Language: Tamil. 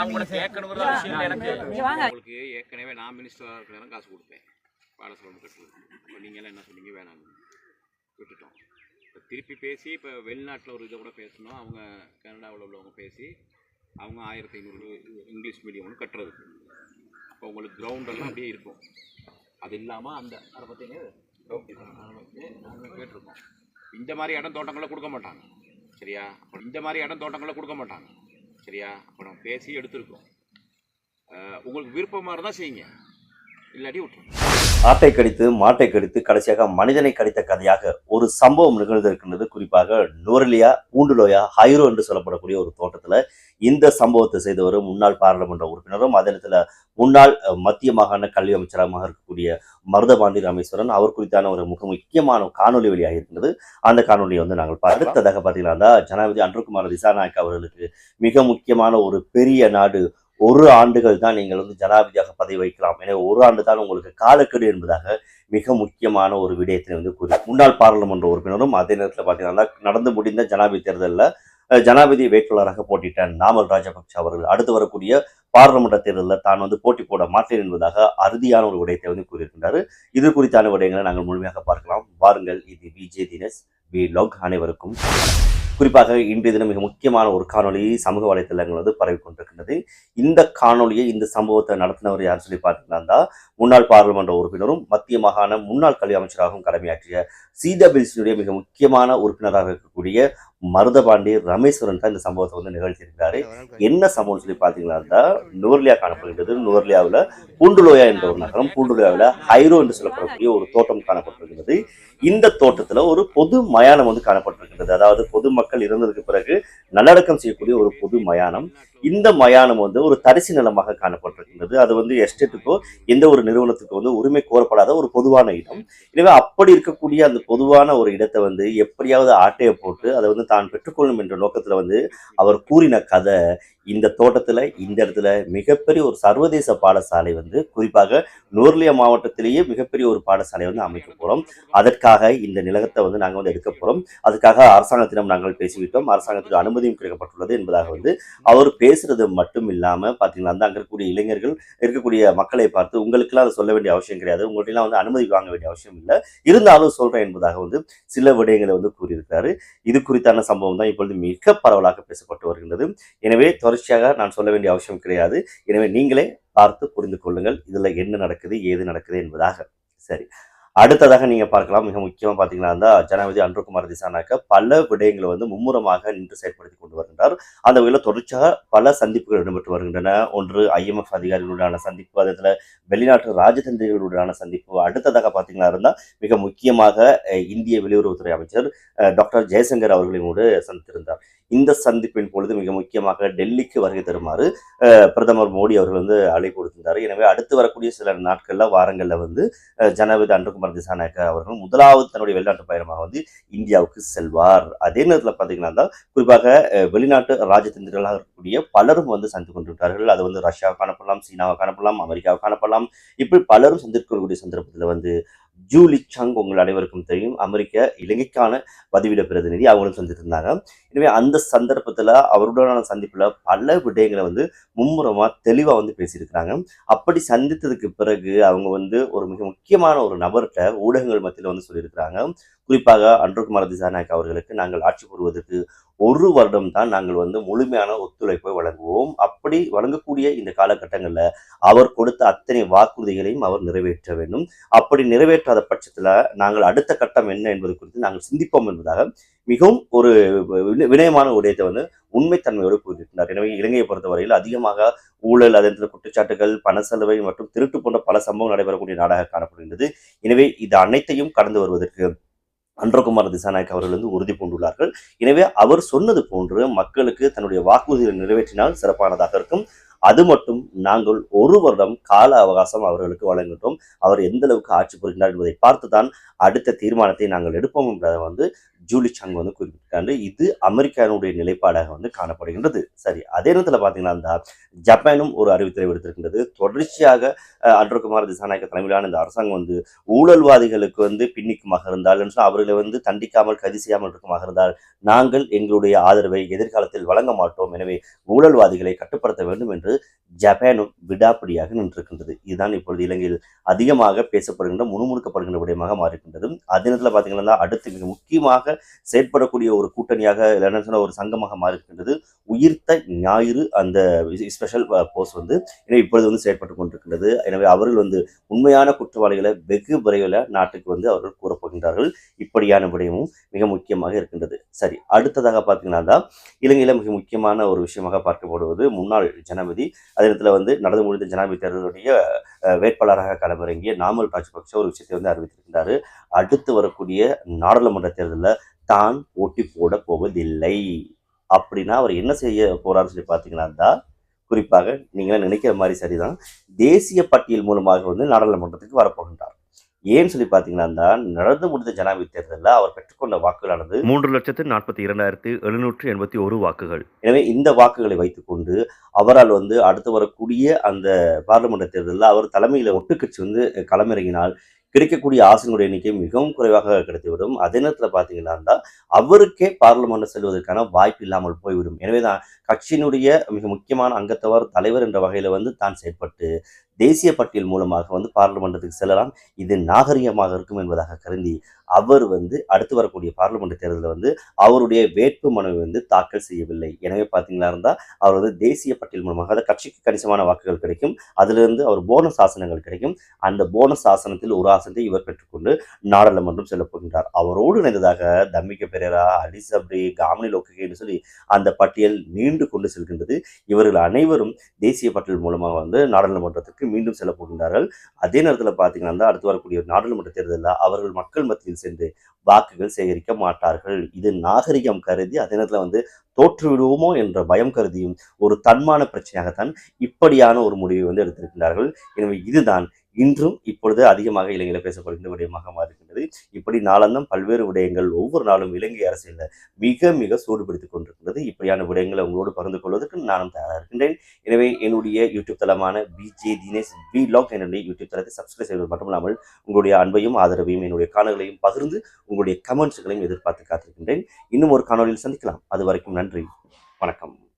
உங்களுக்கு ஏற்கனவே நான் மினிஸ்டராக இருக்கிற நேரம் காசு கொடுப்பேன். பாலசலம் கட்டுறது. இப்போ நீங்களாம் என்ன சொன்னீங்க? வேணாம். விட்டுட்டோம். இப்போ திருப்பி பேசி இப்போ வெளிநாட்டில் ஒரு இதை கூட பேசணும். அவங்க கனடாவில் உள்ளவங்க பேசி அவங்க ஆயிரத்தி ஐநூறு இங்கிலீஷ் மீடியம்னு கட்டுறது. அப்போ உங்களுக்கு கிரவுண்டெல்லாம் அப்படியே இருக்கும். அது இல்லாமல் அந்த அதை பார்த்தீங்க நாங்கள் கேட்டிருக்கோம். இந்த மாதிரி இடம் தோட்டங்களை கொடுக்க மாட்டாங்க. சரியா? இந்த மாதிரி இடம் தோட்டங்களை கொடுக்க மாட்டாங்க. சரியா? அப்போ நம்ம பேசி எடுத்திருக்கோம். உங்களுக்கு விருப்பமாக இருந்தால் செய்யுங்க. இல்லாட்டி விட்டுருங்க. ஆட்டை கடித்து மாட்டை கடித்து கடைசியாக மனிதனை கடித்த கதையாக ஒரு சம்பவம் நிகழ்ந்திருக்கின்றது குறிப்பாக நோரலியா பூண்டுலோயா ஹைரோ என்று சொல்லப்படக்கூடிய ஒரு தோட்டத்துல இந்த சம்பவத்தை செய்தவர் முன்னாள் பாராளுமன்ற உறுப்பினரும் அதே நேரத்தில் முன்னாள் மத்திய மாகாண கல்வி அமைச்சராக இருக்கக்கூடிய மருதபாண்டி ராமேஸ்வரன் அவர் குறித்தான ஒரு மிக முக்கியமான காணொலி வெளியாக இருக்கின்றது அந்த காணொலியை வந்து நாங்கள். அடுத்ததாக பார்த்தீங்கன்னா ஜனாதிபதி அன்ருகுமார் திசாநாயக் அவர்களுக்கு மிக முக்கியமான ஒரு பெரிய நாடு ஒரு ஆண்டுகள் தான் நீங்கள் வந்து ஜனாதிபதியாக பதவி வைக்கலாம் எனவே ஒரு ஆண்டு தான் உங்களுக்கு காலக்கெடு என்பதாக மிக முக்கியமான ஒரு விடயத்தை வந்து கூறி முன்னாள் பாராளுமன்ற உறுப்பினரும் அதே நேரத்தில் பார்த்தீங்கன்னா நடந்து முடிந்த ஜனாதிபதி தேர்தலில் ஜனாதிபதி வேட்பாளராக போட்டிட்ட நாமல் ராஜபக்ஷ அவர்கள். அடுத்து வரக்கூடிய பாராளுமன்ற தேர்தலில் தான் வந்து போட்டி போட மாட்டேன் என்பதாக அறுதியான ஒரு விடயத்தை வந்து கூறியிருக்கின்றார். இது குறித்தான விடயங்களை நாங்கள் முழுமையாக பார்க்கலாம். வாருங்கள் இது விஜே தினேஷ். வி லாக் அனைவருக்கும் குறிப்பாக இன்றைய தினம் மிக முக்கியமான ஒரு காணொலி சமூக வலைத்தளங்கள் வந்து பரவி கொண்டிருக்கின்றது இந்த காணொளியை இந்த சம்பவத்தை நடத்தினவர் யார் சொல்லி பார்த்தீங்கன்னா முன்னாள் பாராளுமன்ற உறுப்பினரும் மத்திய மாகாண முன்னாள் கல்வி அமைச்சராகவும் கடமையாற்றிய சிடபிள்சியுடைய மிக முக்கியமான உறுப்பினராக இருக்கக்கூடிய மருதபாண்டி ரமேஸ்வரன் தான் இந்த சம்பவத்தை வந்து நிகழ்த்தியிருக்கிறாரு. என்ன சம்பவம் சொல்லி பார்த்தீங்கன்னா நுவர்லியா காணப்படுகின்றது. நுவர்லியாவில் பூண்டுலோயா என்ற ஒரு நகரம் பூண்டுலோயாவில் ஹைரோ என்று சொல்லப்படக்கூடிய ஒரு தோட்டம் காணப்பட்டிருக்கிறது இந்த தோட்டத்தில் ஒரு பொது மயானம் வந்து காணப்பட்டிருக்கின்றது அதாவது பொதுமக்கள் இருந்ததுக்கு பிறகு நல்லடக்கம் செய்யக்கூடிய ஒரு பொது மயானம். இந்த மயானம் வந்து ஒரு தரிசு நிலமாக காணப்பட்டிருக்கின்றது. அது வந்து எஸ்டேட்டுக்கோ எந்த ஒரு நிறுவனத்துக்கோ வந்து உரிமை கோரப்படாத ஒரு பொதுவான இடம். எனவே அப்படி இருக்கக்கூடிய அந்த பொதுவான ஒரு இடத்தை வந்து எப்படியாவது ஆட்டையை போட்டு அதை வந்து தான் பெற்றுக்கொள்ளும் என்ற நோக்கத்தில் வந்து அவர் கூறின கதை இந்த தோட்டத்தில் இந்த இடத்துல மிகப்பெரிய ஒரு சர்வதேச பாடசாலை வந்து குறிப்பாக நூர்லியா மாவட்டத்திலேயே மிகப்பெரிய ஒரு பாடசாலை வந்து அமைக்க போகிறோம் அதற்காக இந்த நிலத்தை வந்து நாங்கள் வந்து எடுக்க போகிறோம் அதுக்காக அரசாங்கத்திடம் நாங்கள் பேசிவிட்டோம். அரசாங்கத்துக்கு அனுமதியும் கிடைக்கப்பட்டுள்ளது என்பதாக வந்து அவர் பேசுறது மட்டும் இல்லாமல் பார்த்தீங்களா அந்த அங்கே இருக்கக்கூடிய இளைஞர்கள் இருக்கக்கூடிய மக்களை பார்த்து உங்களுக்கெல்லாம் அதை சொல்ல வேண்டிய அவசியம் கிடையாது. உங்கள்ட்டெல்லாம் வந்து அனுமதி வாங்க வேண்டிய அவசியம் இல்லை. இருந்தாலும் சொல்றேன் என்பதாக வந்து சில விடயங்களை வந்து கூறியிருக்கிறாரு. இது குறித்தான சம்பவம் தான் இப்பொழுது மிக பரவலாக பேசப்பட்டு வருகின்றது. எனவே தொடர்ச்சியாக நான் சொல்ல வேண்டிய அவசியம் கிடையாது. எனவே நீங்களே பார்த்து புரிந்து கொள்ளுங்கள். இதுல என்ன நடக்குது ஏது நடக்குது என்பதாக. சரி. அடுத்ததாக நீங்க பார்க்கலாம். மிக முக்கியமா பாத்தீங்கன்னா அந்த ஜனாதிபதி அன்றுகுமார் திசானாக்க பல விடயங்களை வந்து மும்முரமாக நின்று செயல்படுத்தி கொண்டு வருகின்றார். அந்த வகையில் தொடர்ச்சியாக பல சந்திப்புகள் இடம்பெற்று வருகின்றன. ஒன்று ஐஎம்எஃப் அதிகாரிகளுடனான சந்திப்பு அதில் வெளிநாட்டு ராஜதந்திரிகளுடனான சந்திப்பு. அடுத்ததாக பார்த்தீங்கன்னா இருந்தால் மிக முக்கியமாக இந்திய வெளியுறவுத்துறை அமைச்சர் டாக்டர் ஜெயசங்கர் அவர்களோடு சந்தித்திருந்தார். இந்த சந்திப்பின் பொழுது மிக முக்கியமாக டெல்லிக்கு வருகை தருமாறு பிரதமர் மோடி அவர்கள் வந்து அழைப்பு கொடுத்திருந்தார் எனவே அடுத்து வரக்கூடிய சில நாட்கள்ல வாரங்கள்ல வந்து ஜனாதிபதி அன்ருகுமார் திசாநாயக்க அவர்கள் முதலாவது தன்னுடைய வெளிநாட்டு பயணமாக வந்து இந்தியாவுக்கு செல்வார். அதே நேரத்தில் பார்த்தீங்கன்னா தான் குறிப்பாக வெளிநாட்டு ராஜதந்திரிகளாக இருக்கக்கூடிய பலரும் வந்து சந்தித்து கொண்டிருக்கிறார்கள். அது வந்து ரஷ்யாவை காணப்படலாம் சீனாவை காணப்படலாம் அமெரிக்காவை காணப்படலாம். இப்படி பலரும் சந்திக்கக்கூடிய சந்தர்ப்பத்தில் வந்து ஜூலி சங் உங்கள் அனைவருக்கும் தெரியும். அமெரிக்க இலங்கைக்கான பதிவிட பிரதிநிதி அவங்களும் சந்தித்திருந்தாங்க. எனவே அந்த சந்தர்ப்பத்தில் அவருடனான சந்திப்பில் பல விடயங்களை வந்து மும்முரமாக தெளிவாக வந்து பேசியிருக்கிறாங்க. அப்படி சந்தித்ததுக்கு பிறகு அவங்க வந்து ஒரு மிக முக்கியமான ஒரு நபர்கிட்ட ஊடகங்கள் மத்தியில் வந்து சொல்லியிருக்கிறாங்க. குறிப்பாக அன்ருகுமார் திசாநாயக் அவர்களுக்கு நாங்கள் ஆட்சி கூறுவதற்கு ஒரு வருடம் தான் நாங்கள் வந்து முழுமையான ஒத்துழைப்பை வழங்குவோம். அப்படி வழங்கக்கூடிய இந்த காலகட்டங்களில் அவர் கொடுத்த அத்தனை வாக்குறுதிகளையும் அவர் நிறைவேற்ற வேண்டும். அப்படி நிறைவேற்றாத பட்சத்தில் நாங்கள் அடுத்த கட்டம் என்ன என்பது குறித்து நாங்கள் சிந்திப்போம் என்பதாக மிகவும் ஒரு வினயமான விடயத்தை வந்து உண்மைத்தன்மையோடு கூறியிருக்கிறார் எனவே இலங்கையை பொறுத்தவரையில் அதிகமாக ஊழல் அதன் குற்றச்சாட்டுகள் பண செலவை மற்றும் திருட்டு போன்ற பல சம்பவங்கள் நடைபெறக்கூடிய நாடாக காணப்படுகின்றது. எனவே இது அனைத்தையும் கடந்து வருவதற்கு அன்றகுமார் திசாநாயக் அவர்கள் வந்து உறுதி பூண்டுள்ளார்கள். எனவே அவர் சொன்னது போன்று மக்களுக்கு தன்னுடைய வாக்குறுதிகளை நிறைவேற்றினால் சிறப்பானதாக இருக்கும். அது மட்டும் நாங்கள் ஒரு வருடம் கால அவகாசம் அவர்களுக்கு வழங்குகிறோம் அவர் எந்த அளவுக்கு ஆட்சி புரிகின்றார் என்பதை பார்த்துதான் அடுத்த தீர்மானத்தை நாங்கள் எடுப்போம் என்பதை வந்து ஜூலி சங் வந்து குறிப்பிட்டிருக்காரு. இது அமெரிக்காவினுடைய நிலைப்பாடாக வந்து காணப்படுகின்றது. சரி அதே நேரத்தில் பார்த்தீங்கன்னா ஜப்பானும் ஒரு அறிவித்தலை விடுத்திருக்கின்றது. தொடர்ச்சியாக அன்றகுமார் திசாநாயக்க தலைமையிலான இந்த அரசாங்கம் வந்து ஊழல்வாதிகளுக்கு வந்து பின்னிக்குமாக இருந்தால் என்று அவர்களை வந்து தண்டிக்காமல் கைது செய்யாமல் இருக்குமாக இருந்தால் நாங்கள் எங்களுடைய ஆதரவை எதிர்காலத்தில் வழங்க மாட்டோம். எனவே ஊழல்வாதிகளை கட்டுப்படுத்த வேண்டும் என்று ஜப்பானும் விடாப்பிடியாக நின்றிருக்கின்றது. இதுதான் இப்பொழுது இலங்கையில் அதிகமாக பேசப்படுகின்ற முணுமுணுக்கப்படுகின்ற விடயமாக மாறுகின்றது அதே நேரத்தில் பார்த்தீங்கன்னா அடுத்து மிக முக்கியமாக செயற்படக்கூடிய ஒரு கூட்டணியாக இல்லைன்னு ஒரு சங்கமாக மாறியிருக்கின்றது. உயிர்த்த ஞாயிறு அந்த ஸ்பெஷல் போஸ்ட் வந்து எனவே இப்பொழுது வந்து செயற்பட்டு கொண்டிருக்கின்றது. எனவே அவர்கள் வந்து உண்மையான குற்றவாளிகளை வெகு விரைவில் நாட்டுக்கு வந்து அவர்கள் கூறப்போகின்றார்கள் இப்படியான விடயமும் மிக முக்கியமாக இருக்கின்றது. சரி அடுத்ததாக பார்த்தீங்கன்னா தான் இலங்கையில் மிக முக்கியமான ஒரு விஷயமாக பார்க்கப்படுவது முன்னாள் ஜனபதி அதே வந்து நடந்து முடிந்த ஜனாதிபதி தேர்தலுடைய வேட்பாளராக களமிறங்கிய நாமல் ராஜபக்சே ஒரு விஷயத்தை வந்து அறிவித்திருக்கிறார் அடுத்து வரக்கூடிய நாடாளுமன்ற தேர்தலில் தான் போட்டி போட போவதில்லை. அப்படின்னா அவர் என்ன செய்ய போறாருன்னு சொல்லி பார்த்தீங்கன்னா தான் குறிப்பாக நீங்களே நினைக்கிற மாதிரி சரிதான். தேசிய பட்டியல் மூலமாக வந்து நாடாளுமன்றத்துக்கு வரப்போகின்றார். ஏன்னு சொல்லி பார்த்தீங்கன்னா நடந்து முடிந்த ஜனாதிபதி தேர்தலில் அவர் பெற்றுக்கொண்ட வாக்குகளானது மூன்று லட்சத்து நாற்பத்தி இரண்டாயிரத்து எழுநூற்று எண்பத்தி ஒரு வாக்குகள். எனவே இந்த வாக்குகளை வைத்துக்கொண்டு அவரால் வந்து அடுத்து வரக்கூடிய அந்த பார்லிமெண்ட் தேர்தலில் அவர் தலைமையில் ஒட்டுக்கட்சி வந்து களமிறங்கினால் கிடைக்கக்கூடிய ஆசனுடைய எண்ணிக்கை மிகவும் குறைவாக கிடைத்துவிடும். அதே நேரத்தில் பார்த்தீங்கன்னா அவருக்கே பார்லிமெண்ட் செல்வதற்கான வாய்ப்பு இல்லாமல் போய்விடும். எனவே தான் கட்சியினுடைய மிக முக்கியமான அங்கத்தவர் தலைவர் என்ற வகையில் வந்து தான் செயற்பட்டு தேசிய பட்டியல் மூலமாக வந்து பார்லிமெண்டத்துக்கு செல்லலாம். இது நாகரிகமாக இருக்கும் என்பதாக கருதி அவர் வந்து அடுத்து வரக்கூடிய பார்லிமெண்ட் தேர்தலில் வந்து அவருடைய வேட்பு மனுவை வந்து தாக்கல் செய்யவில்லை. எனவே பார்த்தீங்களா இருந்தால் அவர் வந்து தேசிய பட்டியல் மூலமாக கட்சிக்கு கணிசமான வாக்குகள் கிடைக்கும். அதிலிருந்து அவர் போனஸ் ஆசனங்கள் கிடைக்கும். அந்த போனஸ் ஆசனத்தில் ஒரு ஆசனத்தை இவர் பெற்றுக்கொண்டு நாடாளுமன்றம் செல்ல போகின்றார். அவரோடு இணைந்ததாக தம்பிக்க பெரேரா அலிசப்ரி காமனி லோக்கே என்று சொல்லி அந்த பட்டியல் நீண்டு கொண்டு செல்கின்றது. இவர்கள் அனைவரும் தேசிய பட்டியல் மூலமாக வந்து நாடாளுமன்றத்துக்கு மீண்டும் செல்ல போகின்றார்கள். அதே நேரத்தில் பார்த்தீங்கன்னா அடுத்து வரக்கூடிய நாடாளுமன்ற தேர்தலில் அவர்கள் மக்கள் மத்தியில் சென்று வாக்குகள் சேகரிக்க மாட்டார்கள். இது நாகரிகம் கருதி அதே நேரத்தில் வந்து தோற்றுவிடுவோமோ என்ற பயம் கருதியும் ஒரு தன்மான பிரச்சனையாகத்தான் இப்படியான ஒரு முடிவை வந்து எடுத்திருக்கின்றார்கள். எனவே இதுதான் இன்றும் இப்பொழுது அதிகமாக இலங்கையில் பேசப்படுகின்ற விடயமாக மாறுகின்றது இப்படி நாளந்தம் பல்வேறு விடயங்கள் ஒவ்வொரு நாளும் இலங்கை அரசியலில் மிக மிக சூடுபிடித்துக் கொண்டிருக்கின்றது. இப்படியான விடயங்களை உங்களோடு பகிர்ந்து கொள்வதற்கு நானும் தயாராக இருக்கின்றேன். எனவே என்னுடைய யூடியூப் தளமான பிஜே தினேஷ் பி லாக் என்னுடைய யூடியூப் தளத்தை சப்ஸ்கிரைப் செய்வது மட்டுமில்லாமல் உங்களுடைய அன்பையும் ஆதரவையும் என்னுடைய காணொலிகளையும் பகிர்ந்து உங்களுடைய கமெண்ட்ஸ்களையும் எதிர்பார்த்து காத்திருக்கின்றேன். இன்னும் ஒரு காணொலியில் சந்திக்கலாம். அது வரைக்கும் நன்றி. வணக்கம்.